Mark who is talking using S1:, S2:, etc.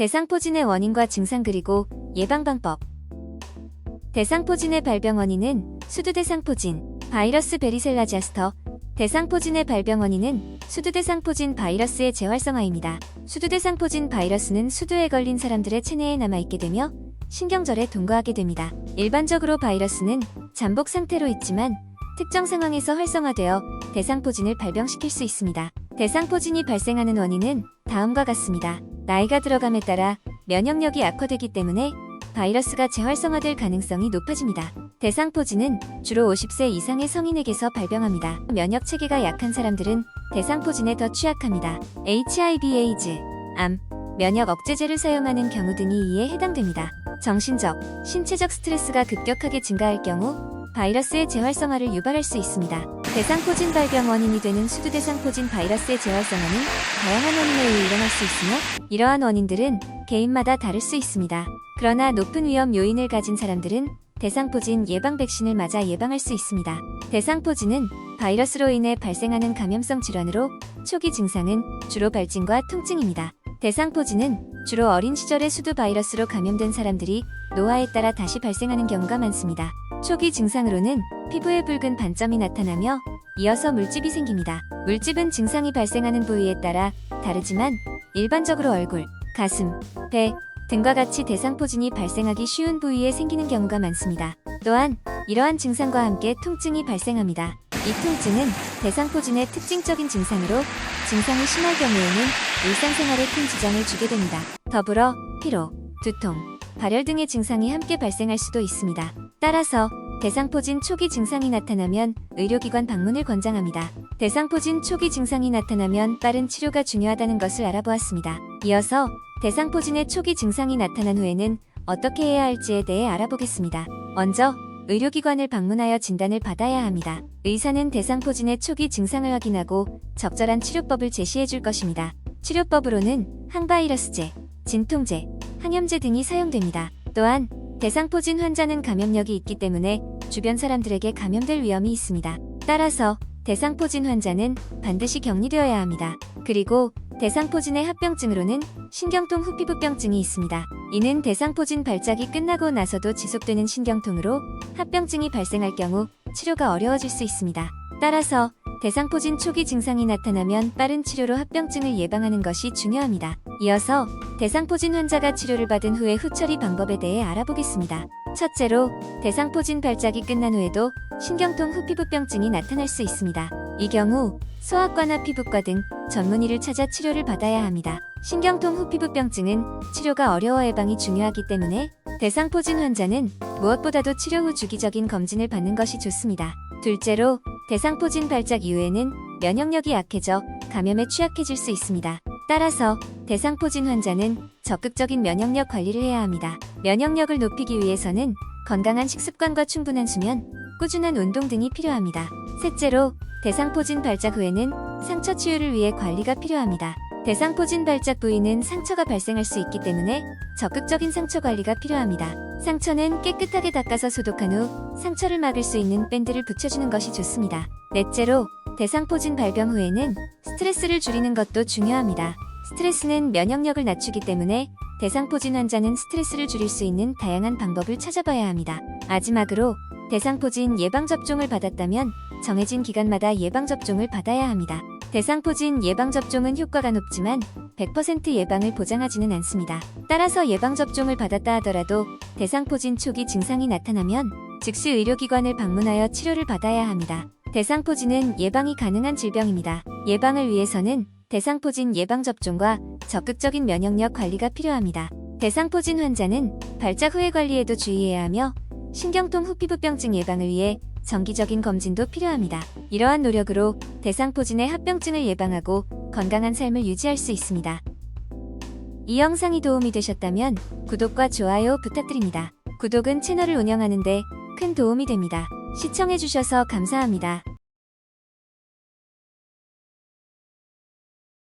S1: 대상포진의 원인과 증상 그리고 예방 방법 대상포진의 발병 원인은 수두대상포진, 바이러스 베리셀라 자스터 대상포진의 발병 원인은 수두대상포진 바이러스의 재활성화입니다. 수두대상포진 바이러스는 수두에 걸린 사람들의 체내에 남아있게 되며 신경절에 동거하게 됩니다. 일반적으로 바이러스는 잠복 상태로 있지만 특정 상황에서 활성화되어 대상포진을 발병시킬 수 있습니다. 대상포진이 발생하는 원인은 다음과 같습니다. 나이가 들어감에 따라 면역력이 악화되기 때문에 바이러스가 재활성화될 가능성이 높아집니다. 대상포진은 주로 50세 이상의 성인에게서 발병합니다. 면역 체계가 약한 사람들은 대상포진에 더 취약합니다. HIV, 에이즈, 암, 면역 억제제를 사용하는 경우 등이 이에 해당됩니다. 정신적, 신체적 스트레스가 급격하게 증가할 경우 바이러스의 재활성화를 유발할 수 있습니다. 대상포진 발병 원인이 되는 수두대상포진 바이러스의 재활성화는 다양한 원인에 의해 일어날 수 있으며 이러한 원인들은 개인마다 다를 수 있습니다. 그러나 높은 위험 요인을 가진 사람들은 대상포진 예방 백신을 맞아 예방할 수 있습니다. 대상포진은 바이러스로 인해 발생하는 감염성 질환으로 초기 증상은 주로 발진과 통증입니다. 대상포진은 주로 어린 시절에 수두 바이러스로 감염된 사람들이 노화에 따라 다시 발생하는 경우가 많습니다. 초기 증상으로는 피부에 붉은 반점이 나타나며 이어서 물집이 생깁니다. 물집은 증상이 발생하는 부위에 따라 다르지만 일반적으로 얼굴, 가슴, 배 등과 같이 대상포진이 발생하기 쉬운 부위에 생기는 경우가 많습니다. 또한 이러한 증상과 함께 통증이 발생합니다. 이 통증은 대상포진의 특징적인 증상으로 증상이 심할 경우에는 일상생활에 큰 지장을 주게 됩니다. 더불어 피로, 두통, 발열 등의 증상이 함께 발생할 수도 있습니다. 따라서 대상포진 초기 증상이 나타나면 의료기관 방문을 권장합니다. 대상포진 초기 증상이 나타나면 빠른 치료가 중요하다는 것을 알아보았습니다. 이어서 대상포진의 초기 증상이 나타난 후에는 어떻게 해야 할지에 대해 알아보겠습니다. 먼저 의료기관을 방문하여 진단을 받아야 합니다. 의사는 대상포진의 초기 증상을 확인하고 적절한 치료법을 제시해 줄 것입니다. 치료법으로는 항바이러스제, 진통제, 항염제 등이 사용됩니다. 또한 대상포진 환자는 감염력이 있기 때문에 주변 사람들에게 감염될 위험이 있습니다. 따라서 대상포진 환자는 반드시 격리되어야 합니다. 그리고 대상포진의 합병증으로는 신경통 후피부병증이 있습니다. 이는 대상포진 발작이 끝나고 나서도 지속되는 신경통으로 합병증이 발생할 경우 치료가 어려워질 수 있습니다. 따라서 대상포진 초기 증상이 나타나면 빠른 치료로 합병증을 예방하는 것이 중요합니다. 이어서 대상포진 환자가 치료를 받은 후의 후처리 방법에 대해 알아보겠습니다. 첫째로 대상포진 발작이 끝난 후에도 신경통 후피부병증이 나타날 수 있습니다. 이 경우 소아과나 피부과 등 전문의를 찾아 치료를 받아야 합니다. 신경통 후 피부병증은 치료가 어려워 예방이 중요하기 때문에 대상포진 환자는 무엇보다도 치료 후 주기적인 검진을 받는 것이 좋습니다. 둘째로 대상포진 발작 이후에는 면역력이 약해져 감염에 취약해질 수 있습니다. 따라서 대상포진 환자는 적극적인 면역력 관리를 해야 합니다. 면역력을 높이기 위해서는 건강한 식습관과 충분한 수면, 꾸준한 운동 등이 필요합니다. 셋째로 대상포진 발작 후에는 상처 치유를 위해 관리가 필요합니다. 대상포진 발작 부위는 상처가 발생할 수 있기 때문에 적극적인 상처 관리가 필요합니다. 상처는 깨끗하게 닦아서 소독한 후 상처를 막을 수 있는 밴드를 붙여주는 것이 좋습니다. 넷째로 대상포진 발병 후에는 스트레스를 줄이는 것도 중요합니다. 스트레스는 면역력을 낮추기 때문에 대상포진 환자는 스트레스를 줄일 수 있는 다양한 방법을 찾아봐야 합니다. 마지막으로 대상포진 예방접종을 받았다면 정해진 기간마다 예방접종을 받아야 합니다. 대상포진 예방접종은 효과가 높지만 100% 예방을 보장하지는 않습니다. 따라서 예방접종을 받았다 하더라도 대상포진 초기 증상이 나타나면 즉시 의료기관을 방문하여 치료를 받아야 합니다. 대상포진은 예방이 가능한 질병입니다. 예방을 위해서는 대상포진 예방접종과 적극적인 면역력 관리가 필요합니다. 대상포진 환자는 발작 후의 관리에도 주의해야 하며 신경통 후피부병증 예방을 위해 정기적인 검진도 필요합니다. 이러한 노력으로 대상포진의 합병증을 예방하고 건강한 삶을 유지할 수 있습니다. 이 영상이 도움이 되셨다면 구독과 좋아요 부탁드립니다. 구독은 채널을 운영하는데 큰 도움이 됩니다. 시청해주셔서 감사합니다.